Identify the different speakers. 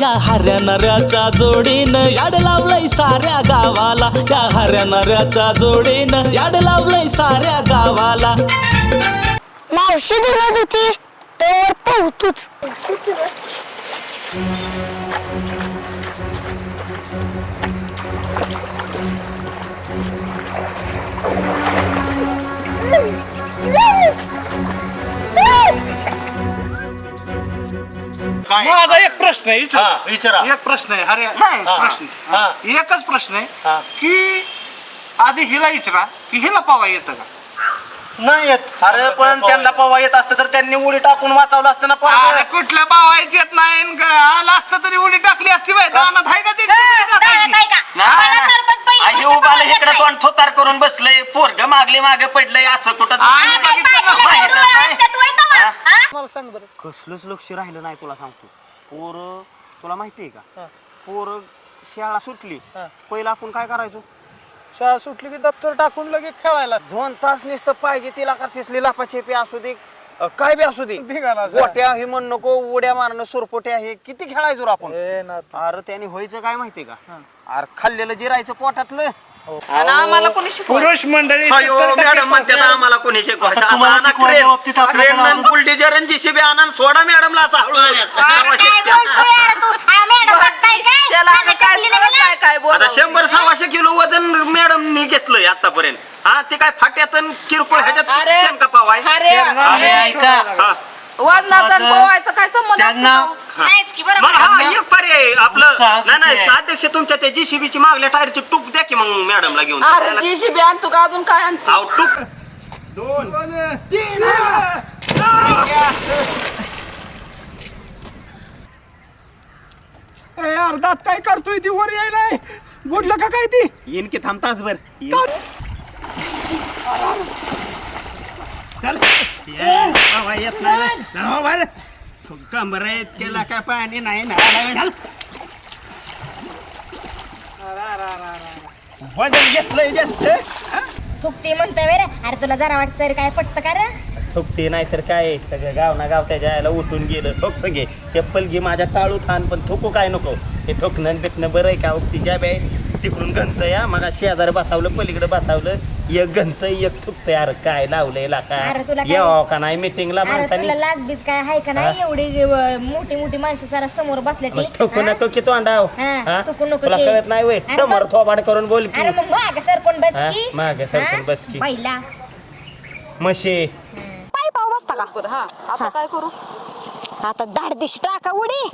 Speaker 1: या हऱ्या नऱ्याच्या जोडीनं याड लावलंय साऱ्या गावाला. या हऱ्या नऱ्याच्या जोडीनं याड लावलंय साऱ्या गावाला.
Speaker 2: मावशी धुणत होती तर पोहतूच.
Speaker 3: काय
Speaker 4: माझा एक प्रश्न आहे
Speaker 3: हा, विचारा.
Speaker 4: एक प्रश्न आहे अरे नाही
Speaker 3: हा,
Speaker 4: प्रश्न
Speaker 3: हा.
Speaker 4: एकच प्रश्न आहे
Speaker 3: हा.
Speaker 4: की आधी हिला विचारा की हिला पावा येतं का
Speaker 3: नाही येत
Speaker 5: अरे पण त्यांना पवा येत असतं तर त्यांनी उडी टाकून वाचवलं असतं ना
Speaker 4: अरे
Speaker 5: पोरगं.
Speaker 4: कुठल्या पावायची येत नाही न का? आलं असतं तरी उडी टाकली असती बाई दानात आहे का ती
Speaker 5: उभाले इकडे तोंड थोतार करून बसलंय पोरग मागले मागे पडलंय असं कुठं
Speaker 4: आणि बघितलं नसतं.
Speaker 5: मला सांग बरं. कसलंच लक्ष राहिलं नाही तुला सांगतो. पोर तुला माहितीये का? पोर शाळा सुटली. पहिला आपण काय करायचो?
Speaker 4: शाळा सुटली की दप्तर टाकून लगेच खेळायला.
Speaker 5: दोन तास नुसतं पाहिजे तिला का तिसली लापाछेपी असू दे अ, काय बी असू दे.
Speaker 4: धिंगाणा असं.
Speaker 5: गोट्या हे म्हण नको उड्या मारणं सुरपोट्या हे. किती खेळायचो रे आपण?
Speaker 4: ए ना
Speaker 5: अरे त्याने व्हायचं काय माहितीये का? अरे खाल्लेलं जिरायचं पोटातलं.
Speaker 6: आम्हाला कोणी शिकवलं
Speaker 4: पुरुष मंडळी
Speaker 5: अयो,
Speaker 4: 70 टक्के
Speaker 5: मॅडम आम्हाला कोणी
Speaker 3: आता तुम्हाला शिकवायच्या बाबतीत आपल्याला
Speaker 5: सोडा मॅडमला असं हळू
Speaker 6: त्याला आम्ही काय सांगत नाही काय
Speaker 5: आता
Speaker 6: बोलावं.
Speaker 5: शंभर सव्वाशे किलो वजन मॅडमनी घेतलंय आतापर्यंत. हा ते काय फाट्यात किरकोळ ह्याच्यात
Speaker 6: अरे
Speaker 5: का पावाय
Speaker 6: अरे
Speaker 3: अरे
Speaker 6: ए,
Speaker 3: ऐका.
Speaker 5: हा.
Speaker 6: वजनाचा आणि पोवायचा काय संबंध
Speaker 3: त्यांना-
Speaker 6: का?
Speaker 5: पर्याय आपलं नाही नाही
Speaker 3: आहे?
Speaker 5: अध्यक्ष तुमच्या त्या जीसीबीची मागल्या टायरची टूप द्या की मग मॅडमला घेऊन.
Speaker 6: अरे जीसीबी आणतो का अजून? काय आणतो?
Speaker 5: अहो, टूप.
Speaker 4: ए, अर्धात काय करतोय ती? वर याय नाही बुडलं का काय ती?
Speaker 5: येईन की थांबताच बर येत नाही. कंबर केला काय पाणी? नाही वजन घेतलंय जास्त.
Speaker 2: फुकटी म्हणतोय रे अरे तुला जरा वाटतं तरी काय पटतं का रे?
Speaker 5: थुकते नाही तर काय? सगळं गाव ना गाव त्याच्या यायला उठून गेलं. ठोक सगळे. चप्पल घे माझ्या टाळू थान पण थुकू काय नको? हे थुकणं बिकणं बरं आहे का? उगती जॅब आहे तिकडून गंत या मग शेजारी बसावलं पलीकडे बसावलं. एक गंत एक थुकतंय. अरे काय लावलंय लाका?
Speaker 2: अरे तुला काय-
Speaker 5: येवा का नाही मिटिंगला
Speaker 2: अरे तुला
Speaker 5: माणसाने
Speaker 2: लाज बीज काय आहे का नाही? एवढी अ, मोठी मोठी माणसं सारा समोर बसले
Speaker 5: मग थुकू नको की तोंडाव
Speaker 2: हा,
Speaker 5: हा?
Speaker 2: थुकू नको
Speaker 5: तुला
Speaker 2: की.
Speaker 5: कळत नाही वय
Speaker 2: अरे
Speaker 5: समोर
Speaker 2: मग-
Speaker 5: थोबाड करून बोल की.
Speaker 2: अरे मग माग सरपण बस
Speaker 5: हा,
Speaker 2: की.
Speaker 5: मागं सरपण
Speaker 2: हा?
Speaker 5: बस की.
Speaker 2: पहिला.
Speaker 5: म्हशी.
Speaker 6: बरं, हा. आता काय करू?
Speaker 2: आता दाढ दिशी टाका उडी.